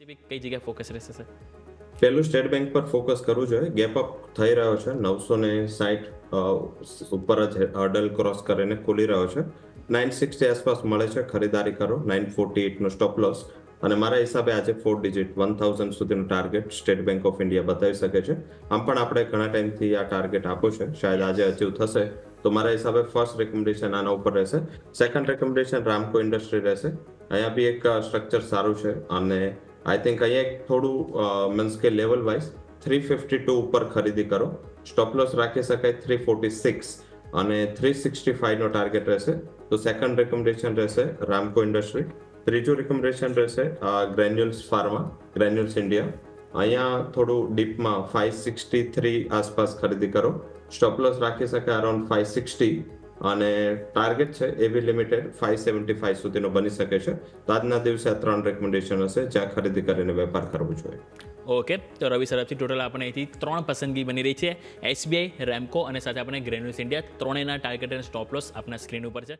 કઈ જગ્યાએ ફોકસ રહેશે સર પહેલું સ્ટેટ બેંક પર ફોકસ કરવું જોઈએ. ગેપ અપ થઈ રહ્યો છે. નવસો ને સાઠ ઉપર જ હર્ડલ ક્રોસ કરીને ખુલી રહ્યો છે. નાઇન સિક્સટી આસપાસ મળે છે. ખરીદારી કરો. નાઇન ફોર્ટી એટનો સ્ટોપ લોસ અને મારા હિસાબે આજે ફોર ડિજિટ વન થાઉઝન્ડ સુધીનું target state bank of India બતાવી શકે છે. આમ પણ આપણે ઘણા ટાઈમથી આ ટાર્ગેટ આપ્યું છે. શાયદ આજે અચીવ થશે. તો મારા હિસાબે ફર્સ્ટ રેકમેન્ડેશન આના ઉપર રહેશે. સેકન્ડ રેકમેન્ડેશન રામકો ઇન્ડસ્ટ્રી રહેશે. અહીંયા બી એક સ્ટ્રક્ચર સારું છે. અને આઈ થિંક અહીંયા થોડું મીન્સ કે level wise three fifty two ઉપર ખરીદી કરો. સ્ટોપ લોસ રાખી શકાય થ્રી ફોર્ટી સિક્સ અને થ્રી સિક્સટી ફાઈવનો ટાર્ગેટ રહેશે. તો સેકન્ડ રેકમેન્ડેશન રહેશે રામકો ઇન્ડસ્ટ્રી ત્રીજું રેકમેન્ડેશન રહેશે ગ્રેન્યુલ્સ ફાર્મા ગ્રેન્યુલ્સ ઇન્ડિયા અહીંયા થોડું ડીપમાં ફાઈવ સિક્સટી થ્રી આસપાસ ખરીદી કરો. સ્ટોપલોસ રાખી શકાય અરાઉન્ડ ફાઈવ સિક્સટી અને ટાર્ગેટ છે એવી લિમિટેડ ફાઈવ સેવન્ટી ફાઈવ સુધીનો બની શકે છે. તો આજના દિવસે આ ત્રણ રેકમેન્ડેશન હશે, જ્યાં ખરીદી કરીને વેપાર કરવો જોઈએ. ઓકે તો રવિ સરફથી ટોટલ આપણે અહીંથી ત્રણ પસંદગી બની રહી છે. એસબીઆઈ રેમકો અને સાથે આપણે ગ્રેન્યુલ્સ ઇન્ડિયા ત્રણેયના ટાર્ગેટ અને સ્ટોપ લોસ આપણા સ્ક્રીન ઉપર છે.